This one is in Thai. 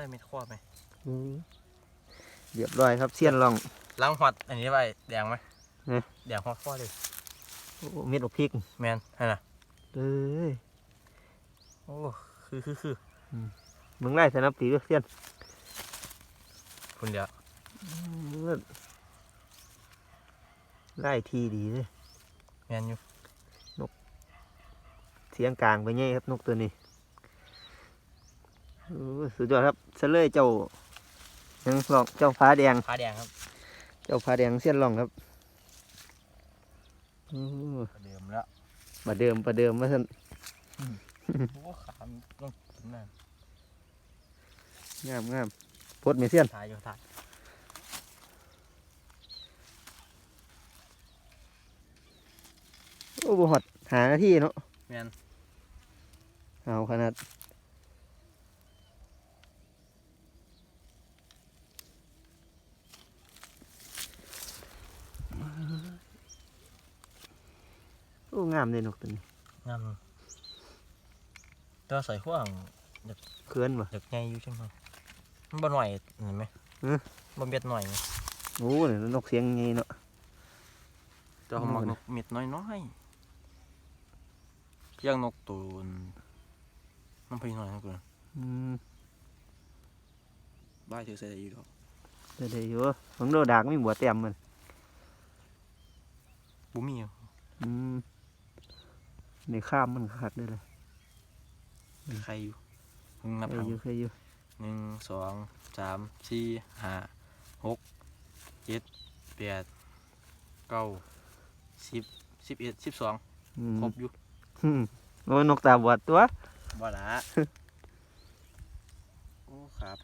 ได้เม็ดข้อไหมอืมเรียบร้อยครับเสี้ยนลอง ล้างหอดอันนี้ไว้แดงไหมเอ๊ะแดงหอดข้อเลยโอ้เม็ดอกพริกแมนให้นะเอ้ยโอ้คือคือคือมึงไล่สนับตีด้วยเสี้ยนคุณเดียวไล่ทีดีเลยแมนอยู่เสียงกลางไปไงครับนกตัวนี้โอ้ สุดยอดครับเสลยเจ้ายังลองเจ้าฟ้าแดงขาแดงครับเจ้าฟ้าแดงเสี้ยนลองครับโอ้เดิมแล้วประเดิมประเดิมมาสันโอ้ขามต้องกินนั่นงามงามพดเมเสียนถ่ายอยู่ถ่ายโอ้บหอดหาหน้าที่เนาะแมนเอาขนาด งามเลยนกตัวนี้งามตัวใส่ขั้วของเขินปะเด็กใหญ่อยู่ใช่ไหมมันบ่หน่อยเห็นไหมฮะบ่เม็ดหน่อยไหมโอ้เนี่ยนกเสียงไงเนาะตัวเขามักนกเม็ดน้อยน้อยๆเพียงนกตูนน้ำพีน้อยนะกูนะอืมบ้ายถือใส่ได้อยู่ดอกเดี๋ยวเดี๋ยวอยู่ของโดดากมีบัวเต็มมันบุมีอยู่อืม ในข้ามมันคักเลยเลยใครอยู่มึงนับเคทายงอยู่เคยอยู่หนึ่งสองสามสี่ห้าหกเจ็ดแปดเก้าสิบสิบเอ็ดสิบสองอืมครบอยู่อืมโอ้ยนกตาบอดตัวบ่ละ โอ้ครับ